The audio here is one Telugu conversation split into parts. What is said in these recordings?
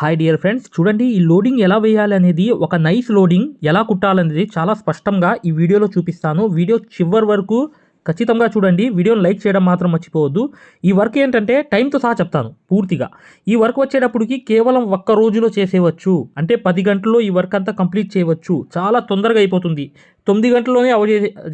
హాయ్ డియర్ ఫ్రెండ్స్ చూడండి ఈ లోడింగ్ ఎలా వేయాలి అనేది ఒక నైస్ లోడింగ్ ఎలా కుట్టాలనేది చాలా స్పష్టంగా ఈ వీడియోలో చూపిస్తాను. వీడియో చివరి వరకు ఖచ్చితంగా చూడండి. వీడియోని లైక్ చేయడం మాత్రం మర్చిపోవద్దు. ఈ వర్క్ ఏంటంటే టైంతో సహా చెప్తాను పూర్తిగా. ఈ వర్క్ వచ్చేటప్పటికి కేవలం ఒక్క రోజులో చేసేవచ్చు అంటే పది గంటల్లో ఈ వర్క్ అంతా కంప్లీట్ చేయవచ్చు. చాలా తొందరగా అయిపోతుంది. తొమ్మిది గంటల్లోనే అవ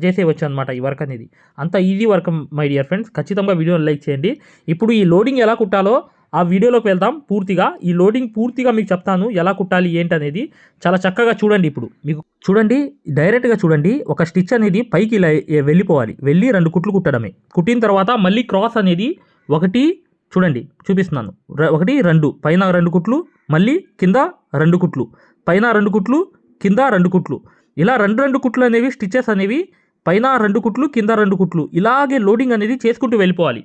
చేసే అనమాట ఈ వర్క్ అనేది. అంత easy work my dear friends ఖచ్చితంగా వీడియోని లైక్ చేయండి. ఇప్పుడు ఈ లోడింగ్ ఎలా కుట్టాలో ఆ వీడియోలోకి వెళ్దాం పూర్తిగా. ఈ లోడింగ్ పూర్తిగా మీకు చెప్తాను ఎలా కుట్టాలి ఏంటి అనేది చాలా చక్కగా చూడండి ఇప్పుడు. మీకు చూడండి డైరెక్ట్గా చూడండి. ఒక స్టిచ్ అనేది పైకి ఇలా వెళ్ళిపోవాలి. వెళ్ళి రెండు కుట్లు కుట్టడమే. కుట్టిన తర్వాత మళ్ళీ క్రాస్ అనేది ఒకటి చూడండి చూపిస్తున్నాను. ఒకటి రెండు. పైన రెండు కుట్లు మళ్ళీ కింద రెండు కుట్లు. పైన రెండు కుట్లు కింద రెండు కుట్లు. ఇలా రెండు రెండు కుట్లు అనేవి స్టిచెస్ అనేవి పైన రెండు కుట్లు కింద రెండు కుట్లు. ఇలాగే లోడింగ్ అనేది చేసుకుంటూ వెళ్ళిపోవాలి.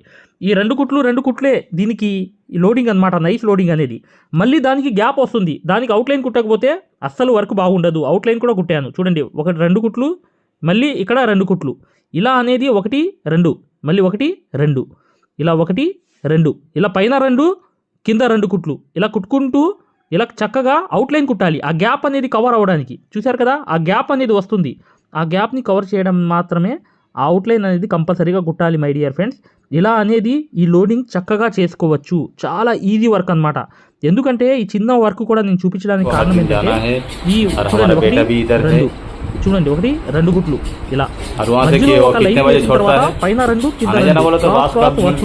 ఈ రెండు కుట్లు రెండు కుట్లే దీనికి ఈ లోడింగ్ అనమాట నైస్ లోడింగ్ అనేది. మళ్ళీ దానికి గ్యాప్ వస్తుంది. దానికి అవుట్లైన్ కుట్టకపోతే అస్సలు వర్క్ బాగుండదు. అవుట్లైన్ కూడా కుట్టాను. చూడండి ఒకటి రెండు కుట్లు మళ్ళీ ఇక్కడ రెండు కుట్లు. ఇలా అనేది ఒకటి రెండు. మళ్ళీ ఒకటి రెండు. ఇలా ఒకటి రెండు. ఇలా పైన రెండు కింద రెండు కుట్లు. ఇలా కుట్టుకుంటూ ఇలా చక్కగా అవుట్లైన్ కుట్టాలి. ఆ గ్యాప్ అనేది కవర్ అవ్వడానికి. చూశారు కదా ఆ గ్యాప్ అనేది వస్తుంది. ఆ గ్యాప్ని కవర్ చేయడం మాత్రమే అవుట్లైన్ అనేది కంపల్సరీగా కుట్టాలి మై డియర్ ఫ్రెండ్స్ ఇలా అనేది ఈ లోడింగ్ చక్కగా చేసుకోవచ్చు. చాలా ఈజీ వర్క్ అనమాట ఎందుకంటే ఈ చిన్న వర్క్ కూడా నేను చూపించడానికి కారణం ఏంటంటే ఈ చూడండి ఒకటి రెండు. గుట్లు. ఇలా. పైన రెండు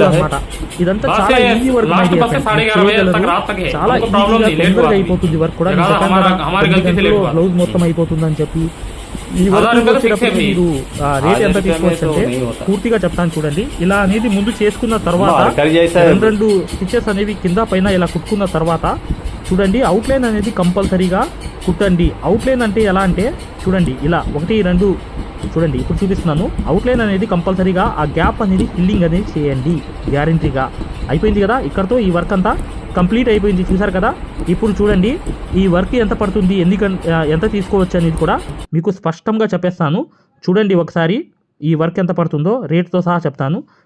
అనమాట ఇదంతా చాలా ఈజీ వర్క్ చాలా అయిపోతుంది వర్క్ కూడా. బ్లౌజ్ మొత్తం అయిపోతుంది అని చెప్పి. ఈ మీరు రేట్ ఎంత తీసుకోవచ్చు అంటే పూర్తిగా చెప్తాను చూడండి. ఇలా అనేది ముందు చేసుకున్న తర్వాత రెండు రెండు స్టిచ్చెస్ అనేవి కింద పైన ఇలా కుట్టుకున్న తర్వాత చూడండి అవుట్లైన్ అనేది కంపల్సరీగా కుట్టండి. అవుట్లైన్ అంటే ఎలా అంటే చూడండి ఇలా ఒకటి రెండు చూడండి ఇప్పుడు చూపిస్తున్నాను. అవుట్లైన్ అనేది కంపల్సరీగా ఆ గ్యాప్ అనేది ఫిల్లింగ్ అనేది చేయండి. గ్యారంటీగా అయిపోయింది కదా? ఇక్కడతో ఈ వర్క్ అంతా కంప్లీట్ అయిపోయింది. చూసారు కదా? ఇప్పుడు చూడండి ఈ వర్క్ ఎంత పడుతుంది ఎందుకంటే ఎంత తీసుకోవచ్చు అనేది కూడా మీకు స్పష్టంగా చెప్పేస్తాను. చూడండి ఒకసారి ఈ వర్క్ ఎంత పడుతుందో రేట్తో సహా చెప్తాను.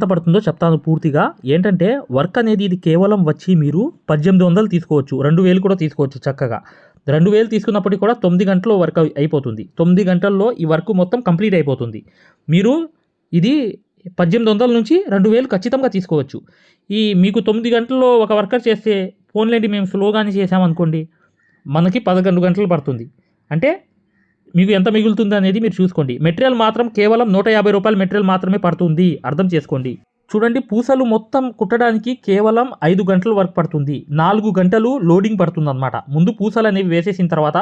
ఎంత పడుతుందో చెప్తాను పూర్తిగా. ఏంటంటే వర్క్ అనేది ఇది కేవలం వచ్చి మీరు పద్దెనిమిది వందలు తీసుకోవచ్చు. రెండు వేలు కూడా తీసుకోవచ్చు చక్కగా. రెండు వేలు తీసుకున్నప్పటికీ కూడా తొమ్మిది గంటల్లో వర్క్ అయిపోతుంది. తొమ్మిది గంటల్లో ఈ వర్క్ మొత్తం కంప్లీట్ అయిపోతుంది. మీరు ఇది పద్దెనిమిది వందల నుంచి రెండు వేలు ఖచ్చితంగా తీసుకోవచ్చు. ఈ మీకు తొమ్మిది గంటల్లో ఒక వర్కర్ చేస్తే ఫోన్లేండి మేము స్లోగానే చేసామనుకోండి మనకి పదకొండు గంటలు పడుతుంది. అంటే మీకు ఎంత మిగులుతుంది అనేది మీరు చూసుకోండి. మెటీరియల్ మాత్రం కేవలం నూట యాభై రూపాయల మెటీరియల్ మాత్రమే పడుతుంది. అర్థం చేసుకోండి. చూడండి పూసలు మొత్తం కుట్టడానికి కేవలం ఐదు గంటల వరకు పడుతుంది. నాలుగు గంటలు లోడింగ్ పడుతుంది అనమాట ముందు పూసలు అనేవి వేసేసిన తర్వాత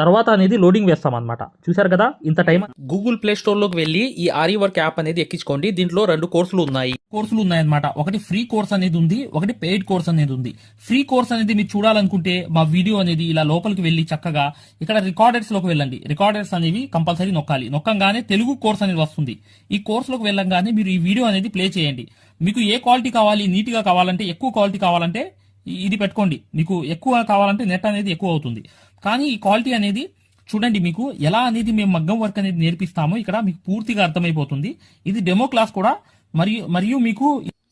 తర్వాత అనేది లోడింగ్ వేస్తాం అనమాట చూసారు కదా? ఇంత టైం గూగుల్ ప్లే స్టోర్లోకి వెళ్ళి ఈ ఆరి వర్క్ యాప్ అనేది ఎక్కించుకోండి. దీంట్లో రెండు కోర్సులు ఉన్నాయి. కోర్సులు ఉన్నాయన్నమాట. ఒకటి ఫ్రీ కోర్స్ అనేది ఉంది ఒకటి పెయిడ్ కోర్స్ అనేది ఉంది. ఫ్రీ కోర్స్ అనేది మీరు చూడాలనుకుంటే మా వీడియో అనేది ఇలా లోపలికి వెళ్ళి చక్కగా ఇక్కడ రికార్డర్స్లోకి వెళ్ళండి. రికార్డర్స్ అనేవి కంపల్సరీ నొక్కాలి. నొక్కంగానే తెలుగు కోర్స్ అనేది వస్తుంది. ఈ కోర్స్లోకి వెళ్ళంగానే మీరు ఈ వీడియో అనేది ప్లే చేయండి. మీకు ఏ క్వాలిటీ కావాలి నీట్గా కావాలంటే ఎక్కువ క్వాలిటీ కావాలంటే ఇది పెట్టుకోండి. మీకు ఎక్కువ కావాలంటే నెట్ అనేది ఎక్కువ అవుతుంది. కానీ ఈ క్వాలిటీ అనేది చూడండి మీకు ఎలా అనేది మేము మగ్గం వర్క్ అనేది నేర్పిస్తామో ఇక్కడ మీకు పూర్తిగా అర్థమైపోతుంది. ఇది డెమో క్లాస్ కూడా. మరియు మరియు మీకు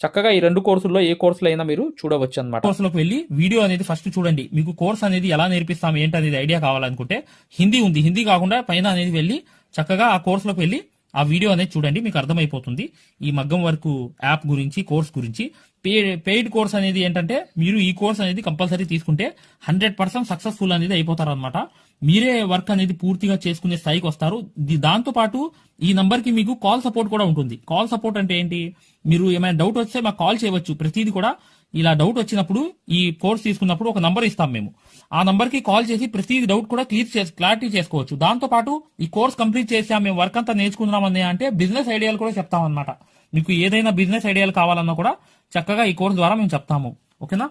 చక్కగా ఈ రెండు కోర్సుల్లో ఏ కోర్సులో అయినా మీరు చూడవచ్చు అనమాట కోర్సులోకి వెళ్ళి వీడియో అనేది ఫస్ట్ చూడండి. మీకు కోర్స్ అనేది ఎలా నేర్పిస్తాం ఏంటి అనేది ఐడియా కావాలనుకుంటే హిందీ ఉంది. హిందీ కాకుండా పైన అనేది వెళ్ళి చక్కగా ఆ కోర్సులోకి వెళ్ళి ఆ వీడియో అనేది చూడండి మీకు అర్థమైపోతుంది. ఈ మగ్గం వర్క్ యాప్ గురించి కోర్స్ గురించి. పెయిడ్ కోర్స్ అనేది ఏంటంటే మీరు ఈ కోర్స్ అనేది కంపల్సరీ తీసుకుంటే హండ్రెడ్ పర్సెంట్ సక్సెస్ఫుల్ అనేది అయిపోతారు అనమాట మీరే వర్క్ అనేది పూర్తిగా చేసుకునే స్థాయికి వస్తారు. ది- దాంతో పాటు ఈ నంబర్కి మీకు కాల్ సపోర్ట్ కూడా ఉంటుంది. కాల్ సపోర్ట్ అంటే ఏంటి? మీరు ఏమైనా డౌట్ వస్తే మాకు కాల్ చేయవచ్చు. ప్రతిదీ కూడా ఇలా డౌట్ వచ్చినప్పుడు ఈ కోర్స్ తీసుకున్నప్పుడు ఒక నంబర్ ఇస్తాం మేము. ఆ నంబర్కి కాల్ చేసి ప్రతి డౌట్ కూడా క్లియర్ చేసి క్లారిటీ చేసుకోవచ్చు. దాంతో పాటు ఈ కోర్స్ కంప్లీట్ చేసాం మేము వర్క్ అంతా నేర్చుకున్నామని అంటే బిజినెస్ ఐడియాలు కూడా చెప్తాం అనమాట మీకు ఏదైనా బిజినెస్ ఐడియాలు కావాలన్నా కూడా చక్కగా ఈ కోర్స్ ద్వారా మేము చెప్తాము. ఓకేనా?